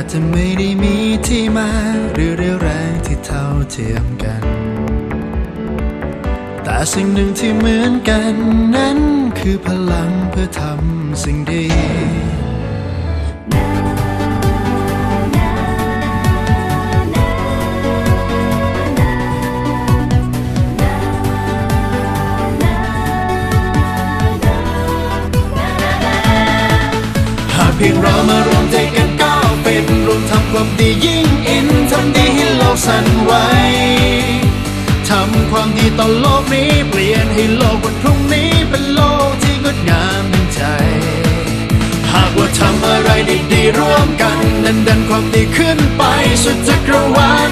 อาจจะไม่ได้มีที่มาหรือเรี่ยวแรงที่เท่าเทียมกัน แต่สิ่งหนึ่งที่เหมือนกันนั้นคือพลังเพื่อทำสิ่งดีหากเพียงเรามารวมใจ ความดียิ่งอินทำดีให้โลกสั่นไหวทำความดีต่อโลกนี้เปลี่ยนให้โลกวันพรุ่งนี้เป็นโลกที่งดงามดังใจ หากว่าทำอะไรดีๆร่วมกัน ดันดันความดีขึ้นไปสุดจักรวาล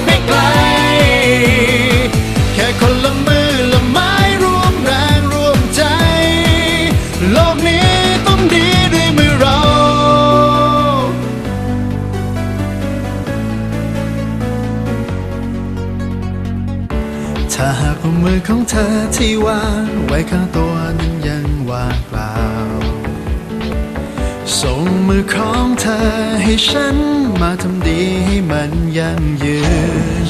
มือของเธอที่วางไว้ข้างตัวนั้นยังว่างเปล่า ส่งมือของเธอให้ฉันมาทำดีให้มันยั่งยืน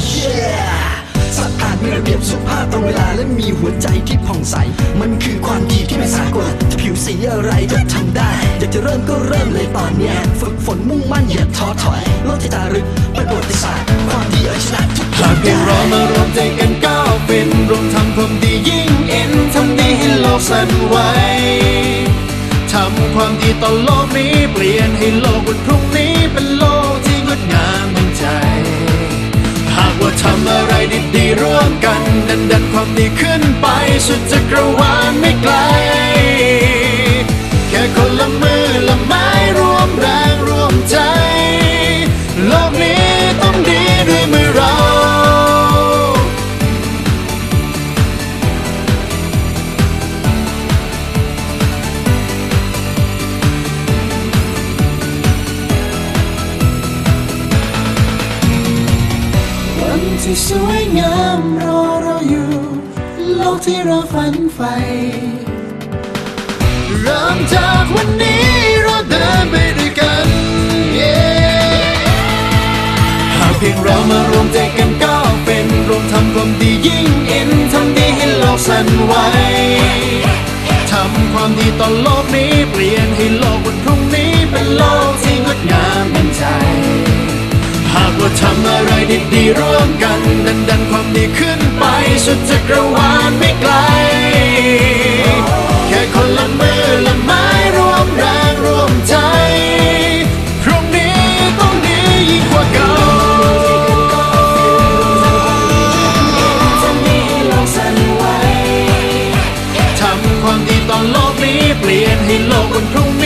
สะอาดมีระเบียบสุภาพตรงเวลาและมีหัวใจที่ผ่องใส มันคือความดีที่ไม่สากลจะผิวสีอะไรก็ทำได้ อยากจะเริ่มก็เริ่มเลยตอนเนี้ย ฝึกฝนมุ่งมั่นอย่าท้อถอย โลกที่จารึกเป็นประวัติศาสตร์ กสั่นไหวทำความดีต่อโลกนี้เปลี่ยนให้โลกวันพรุ่งนี้เป็นโลกที่งดงามดังใจ หากว่าทำอะไรดีๆร่วมกัน ดันดันความดีขึ้นไปสุดจักรวาล ที่สวยงามรอเราอยู่ โลกที่เราฝันใฝ่เริ่มจากวันนี้เราเดินไปด้วยกัน yeah หากเพียงเรามารวมใจกันก็เป็นรวมทำความดียิ่งเอ็นทำดีให้โลกสั่นไหวทำความดีต่อโลกนี้เปลี่ยนให้โลกวันพรุ่งนี้เป็นโลกที่งดงามดังใจากว่าทำอะไรดีๆร่วมกัน ดันดันความดีขึ้นไป สุดจักรวาลไม่ไกล แค่คนละมือละไม้ร่วมแรงร่วมใจพรุ่งนี้ต้องดียิ่งกว่าเก่าทำความดีต่อโลกนี้เปลี่ยนให้โลกวันพรุ่งนี้